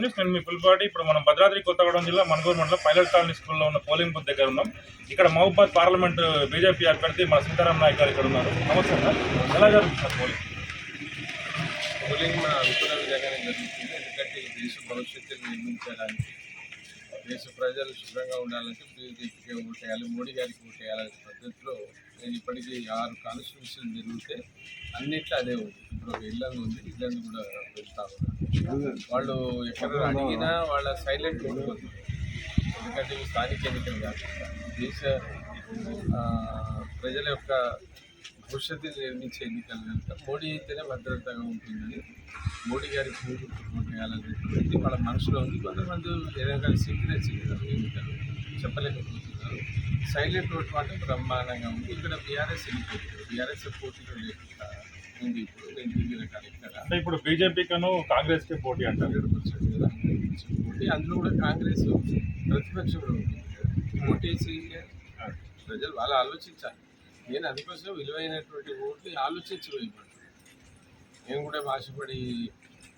News నేను మీ పుల్పాటి ఇప్పుడు మనం భద్రాద్రి కొత్తగూడెం జిల్లా మణగూరు మండలం పైలట్ కాలనీ స్కూల్లో ఉన్న పోలింగ్ బూత్ దగ్గర ఉన్నాం. ఇక్కడ మహబూబాద్ పార్లమెంట్ బీజేపీ అభ్యర్థి మన సీతారాం నాయక్ గారు ఇక్కడ ఉన్నారు. నమస్తే సార్ ఎలా జరుగుతుంది సార్ పోలింగ్? పోలింగ్ మన అనుకున్న విధంగానే జరుగుతుంది. ఎందుకంటే ఈ దేశ భవిష్యత్తును నిర్మించడానికి దేశ ప్రజలు శుభ్రంగా ఉండాలంటే బీజేపీకి ఓటేయాలి మోడీ గారికి ఓటేయాలనే పద్ధతిలో నేను ఇప్పటికీ ఆరు కాన్స్టిట్యూషన్ జరిగితే అన్నిట్లో అదే ఉంది ఇప్పుడు ఒక ఇల్లందు ఉంది ఇల్లందు కూడా వెళ్తా ఉన్నాను వాళ్ళు ఎక్కడ అడిగినా వాళ్ళ సైలెంట్ ఉంటుంది ఎందుకంటే ఇవి స్థానిక ఎన్నికలు కాదు. దేశ ప్రజల యొక్క భవిష్యత్తుని నిర్మించే ఎన్నికలు కనుక మోడీ అయితేనే భద్రతగా ఉంటుందని మోడీ గారికి ముందు చేయాలనేటువంటిది వాళ్ళ మనసులో ఉంది. కొంతమంది ఏదైనా సీక్రెట్స్ ఎన్నికలు చెప్పలేకపోతున్నారు. సైలెంట్ ఓట్ మాత్రం బ్రహ్మాండంగా ఉంది. ఇక్కడ బీఆర్ఎస్ ఎన్నికలు బీఆర్ఎస్ పోటీలో లేకుండా ఉంది ఇప్పుడు నేను అంటే ఇప్పుడు బీజేపీకను కాంగ్రెస్కి పోటీ అంటారు. పోటీ అందులో కూడా కాంగ్రెస్ ప్రతిపక్షంలో ఉంటుంది ప్రజలు వాళ్ళు ఆలోచించాలి. నేను అందుకోసం విలువైనటువంటి ఓట్లు ఆలోచించి వేయమంటాను నేను కూడా భాషపడి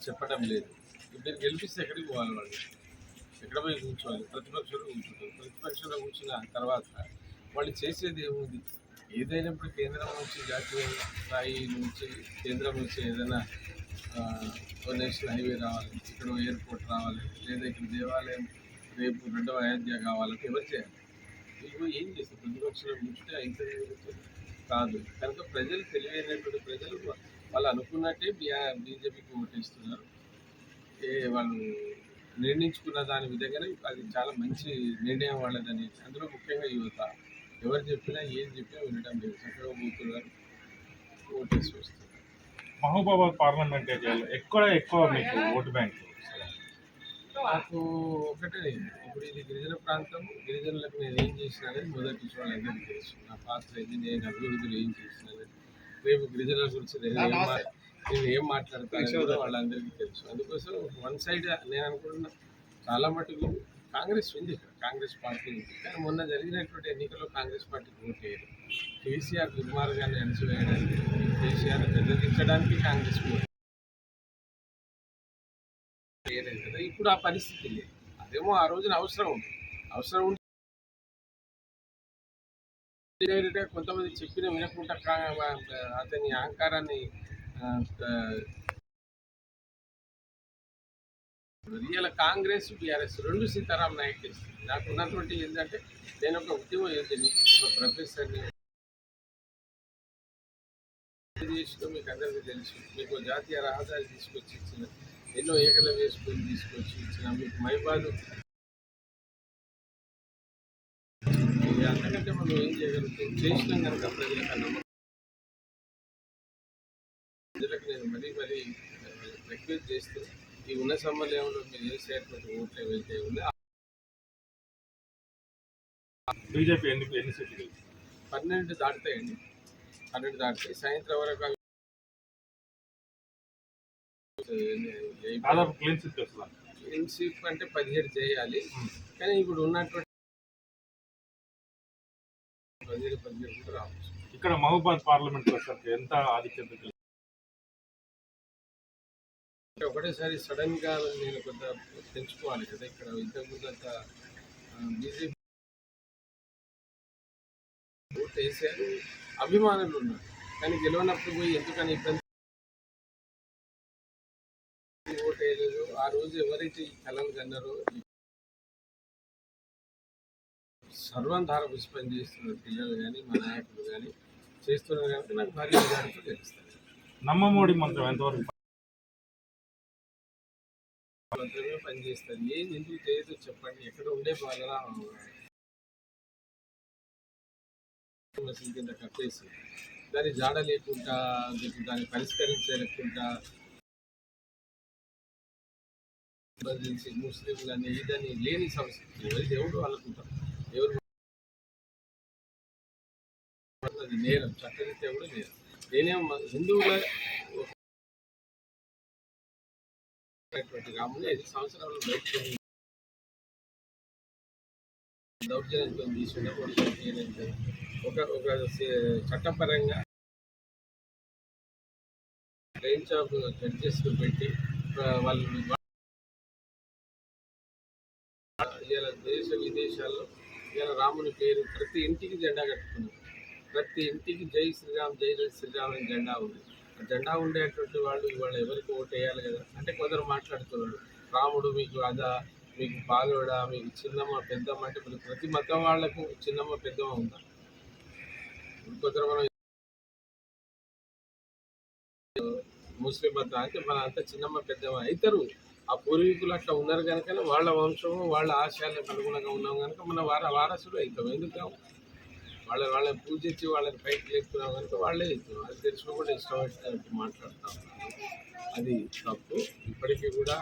చెప్పడం లేదు. మీరు గెలిపిస్తే ఎక్కడికి పోవాలి వాళ్ళు? ఎక్కడ పోయి కూర్చోవాలి? ప్రతిపక్షంలో కూర్చుంటారు. ప్రతిపక్షంలో కూర్చున్న తర్వాత వాళ్ళు చేసేది ఏముంది? ఏదైనా ఇప్పుడు కేంద్రం నుంచి జాతీయ స్థాయి నుంచి కేంద్రం నుంచి ఏదైనా నేషనల్ హైవే రావాలి ఇక్కడ ఎయిర్పోర్ట్ రావాలి లేదా ఇక్కడ దేవాలయం రేపు రెండవ అయోధ్య కావాలంటే ఎవరు చేయాలి? ఇవి ఏం చేస్తారు? ప్రతిపక్షంలో కూర్చుంటే అయితే కాదు. కనుక ప్రజలు తెలివైనటువంటి ప్రజలు వాళ్ళు అనుకున్నట్టే బీజేపీకి ఓటేస్తున్నారు ఏ వాళ్ళు నిర్ణయించుకున్న దాని విధంగానే అది చాలా మంచి నిర్ణయం వాళ్ళదని అందులో ముఖ్యంగా యువత. ఎవరు చెప్పినా ఏం చెప్పినా వినడం లేదు. చక్కగా పోతున్నారు ఓటేసి వస్తున్నారు మహబూబాబాద్ పార్లమెంట్ ఏరియాలో ఎక్కడ ఎక్కువ మీకు ఓటు బ్యాంక్. నాకు ఒకటే ఇప్పుడు ఇది గిరిజన ప్రాంతం గిరిజనులకు నేను ఏం చేసినానని మొదటి విషయం వాళ్ళందరికీ తెలుసు. నా పాత్ర ఏంది నేను అభివృద్ధిలో ఏం చేసినానని రేపు గిరిజనుల గురించి నేను ఏం మా- నేను ఏం మాట్లాడతాను వాళ్ళందరికీ తెలుసు. అందుకోసం వన్ సైడ్ నేను అనుకుంటున్నా చాలా మటుకు కాంగ్రెస్ ఉంది. ఇక్కడ కాంగ్రెస్ పార్టీ ఉంది. కానీ మొన్న జరిగినటువంటి ఎన్నికల్లో కాంగ్రెస్ పార్టీకి ఓటు వేయరు కేసీఆర్ దుర్మార్గాన్ని అణచివేయడానికి కేసీఆర్ బెదిరించడానికి కాంగ్రెస్ వేయలేదు కదా. ఇప్పుడు ఆ పరిస్థితి లేదు. అదేమో ఆ రోజున అవసరం ఉంది. అవసరం ఉంటే కొంతమంది చెప్పిన వినకుండా అతని అహంకారాన్ని ఇవాళ కాంగ్రెస్ బీఆర్ఎస్ రెండు సీతారాం నాయక్ చేస్తుంది నాకు ఉన్నటువంటి ఏంటంటే నేను ఒక ఉద్యమ యోజని ఒక ప్రొఫెసర్ని. చేసినా మీకు అందరికీ తెలుసు. మీకు జాతీయ రహదారి తీసుకొచ్చి ఇచ్చిన ఎన్నో ఏకల వేసుకొని తీసుకొచ్చి ఇచ్చిన మీకు మైబాదు. అంతకంటే మనం ఏం చేయగలుగుతాం? చేసినాం కనుక ప్రజలకు నమ్మకం ప్రజలకు నేను మరీ మరీ రిక్వెస్ట్ చేస్తున్నాను ఈ ఉన్న సమయంలో మీరు ఓట్లు ఏవైతే ఉన్నాయో బీజేపీ ఎన్ని ఎన్ని సీట్లు? పన్నెండు దాటుతాయండి. పన్నెండు దాటుతాయి. సాయంత్రం వరకు దాదాపు క్లీన్ సీట్ వస్తుంది ఇన్షిప్ అంటే పదిహేడు చేయాలి. కానీ ఇప్పుడు ఉన్నటువంటి పదిహేడు పదిహేడు కూడా రావచ్చు. ఇక్కడ మహబూబాద్ పార్లమెంట్ ఎంత ఆధిక్యత ఒకటేసారి సడన్గా నేను కొంత పెంచుకోవాలి కదా ఇక్కడ ఇంతకుముందు అంత బీజేపీ వేసారు అభిమానులు ఉన్నారు. కానీ గెలవనప్పుడు పోయి ఎందుకని ఇబ్బంది? ఓటు వేయలేదు. ఆ రోజు ఎవరైతే ఈ కళలు కన్నారో ఈ సర్వంధార పుష్పం చేస్తున్న పిల్లలు కానీ మా నాయకులు కానీ చేస్తున్నారు కాబట్టి నాకు భారీ మెజారిటీ తెలుస్తుంది. నమ్మమోడి మంత్రం ఎంతవరకు మాత్రమే పనిచేస్తుంది. ఏది ఎందుకు చేయదు చెప్పండి. ఎక్కడ ఉండే బాధలా కింద కట్టేసి దాని జాడ లేకుండా దాన్ని పరిష్కరించలేకుండా ఎమర్జెన్సీ అని ఇదని లేని సమస్య ఎవరి దేవుడు అనుకుంటారు. ఎవరు అది నేరం. చట్టరీత్యా కూడా నేరం. నేనేం హిందువుల రాముని ఐదు సంవత్సరాలు దౌర్జన్యంతో ఒక ఒక చట్టపరంగా బెంచ్ ఆఫ్ జడ్జెస్ పెట్టి వాళ్ళు ఇలా దేశ విదేశాల్లో ఇలా రాముని పేరు ప్రతి ఇంటికి జెండా కట్టుకున్నారు. ప్రతి ఇంటికి జై శ్రీరామ్ జై శ్రీరామ్ అని జెండా ఉంది. జెండా ఉండేటువంటి వాళ్ళు ఇవాళ ఎవరికి ఓటు వేయాలి కదా? అంటే కొందరు మాట్లాడుతున్నాడు రాముడు మీకు అదా మీకు బాలుడ మీకు చిన్నమ్మ పెద్దమ్మ అంటే ఇప్పుడు ప్రతి మతం వాళ్ళకు చిన్నమ్మ పెద్దమ్మ ఉందా? కొందరు మనం ముస్లిం మతం అంటే మన అంత చిన్నమ్మ పెద్దమ్మ అవుతారు ఆ పూర్వీకులు అట్లా ఉన్నారు కనుక వాళ్ళ వంశము వాళ్ళ ఆశయాలకు అనుగుణంగా ఉన్నాం కనుక మన వార వారసుడు అవుతాం. ఎందుకు? వాళ్ళని వాళ్ళని పూజించి వాళ్ళని పైకి లేపుతున్నాం కనుక వాళ్ళే అవుతాం అది తెలిసిన కూడా ఇష్టం వచ్చినట్టు మాట్లాడుతాం. అది తప్పు. ఇప్పటికీ కూడా